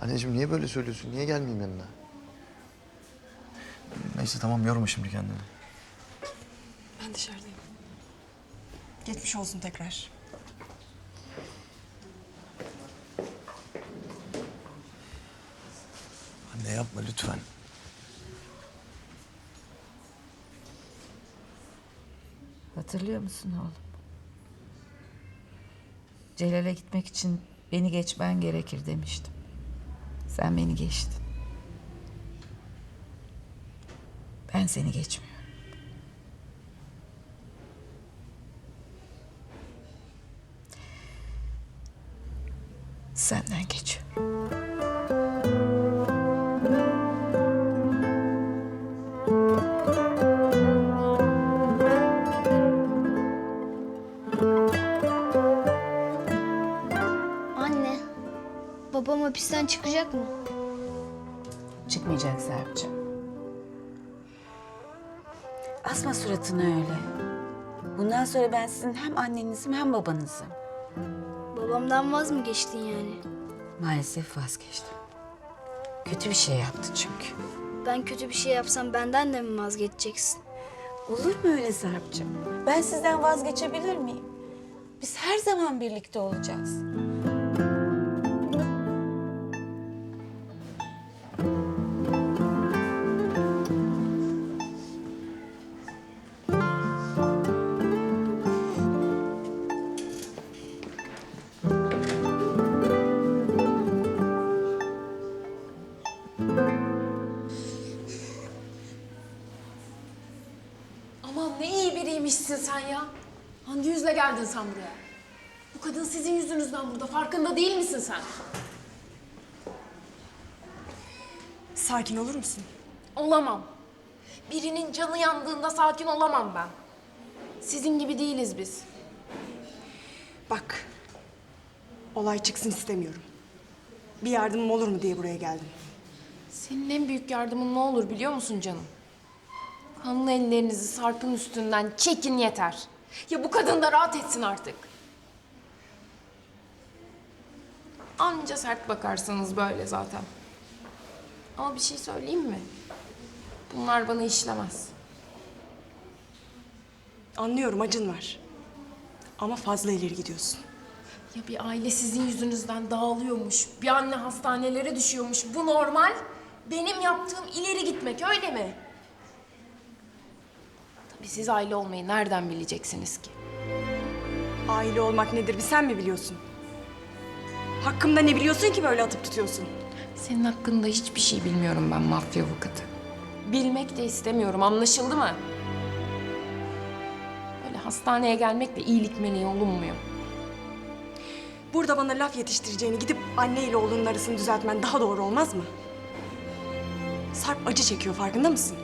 Anneciğim niye böyle söylüyorsun? Niye gelmeyeyim yanına? Neyse tamam yorma şimdi kendini. Ben dışarıdayım. Geçmiş olsun tekrar. Anne yapma lütfen. Hatırlıyor musun oğlum? Celal'e gitmek için beni geçmen gerekir demiştim. Sen beni geçtin. Ben seni geçmiyorum. Senden geçiyorum. Babam hapisten çıkacak mı? Çıkmayacak Serpçim. Asma suratını öyle. Bundan sonra ben sizin hem annenizim hem babanızım. Babamdan vaz mı geçtin yani? Maalesef vazgeçtim. Kötü bir şey yaptı çünkü. Ben kötü bir şey yapsam benden de mi vazgeçeceksin? Olur mu öyle Serpçim? Ben sizden vazgeçebilir miyim? Biz her zaman birlikte olacağız. Aman ne iyi biriymişsin sen ya. Hangi yüzle geldin sen buraya? Bu kadın sizin yüzünüzden burada. Farkında değil misin sen? Sakin olur musun? Olamam. Birinin canı yandığında sakin olamam ben. Sizin gibi değiliz biz. Bak. Olay çıksın istemiyorum. Bir yardımım olur mu diye buraya geldim. Senin en büyük yardımın ne olur biliyor musun canım? Kanlı ellerinizi Sarp'ın üstünden çekin yeter. Ya bu kadın da rahat etsin artık. Anca sert bakarsınız böyle zaten. Ama bir şey söyleyeyim mi? Bunlar bana işlemez. Anlıyorum acın var. Ama fazla ileri gidiyorsun. Ya bir aile sizin yüzünüzden dağılıyormuş, bir anne hastanelere düşüyormuş. Bu normal. Benim yaptığım ileri gitmek öyle mi? Siz aile olmayı nereden bileceksiniz ki? Aile olmak nedir bir sen mi biliyorsun? Hakkımda ne biliyorsun ki böyle atıp tutuyorsun? Senin hakkında hiçbir şey bilmiyorum ben mafya avukatı. Bilmek de istemiyorum anlaşıldı mı? Öyle hastaneye gelmekle iyilik meleği olunmuyor. Burada bana laf yetiştireceğini gidip anne ile oğlunun arasını düzeltmen daha doğru olmaz mı? Sarp acı çekiyor farkında mısın?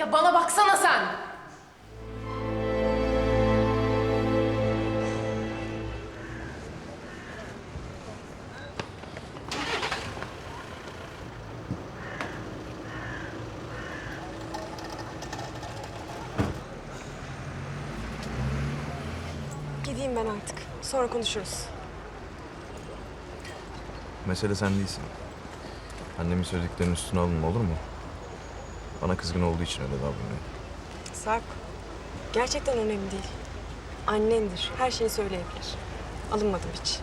Ya bana baksana sen! Gideyim ben artık. Sonra konuşuruz. Mesele sen değilsin. Annemin söylediklerinin üstüne alınma olur mu? Bana kızgın olduğu için öyle davranıyor. Sarp, gerçekten önemli değil. Annendir, her şeyi söyleyebilir. Alınmadım hiç.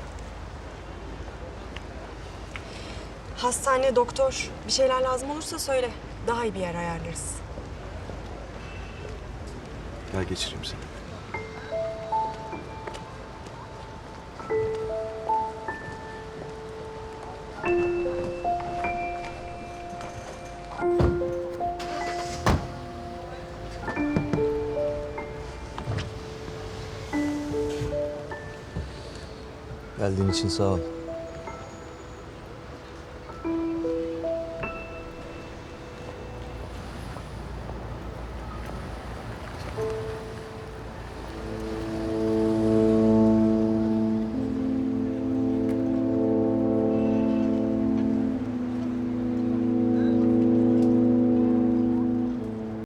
Hastane, doktor, bir şeyler lazım olursa söyle. Daha iyi bir yer ayarlarız. Gel geçireyim seni. Geldiğin için sağ ol.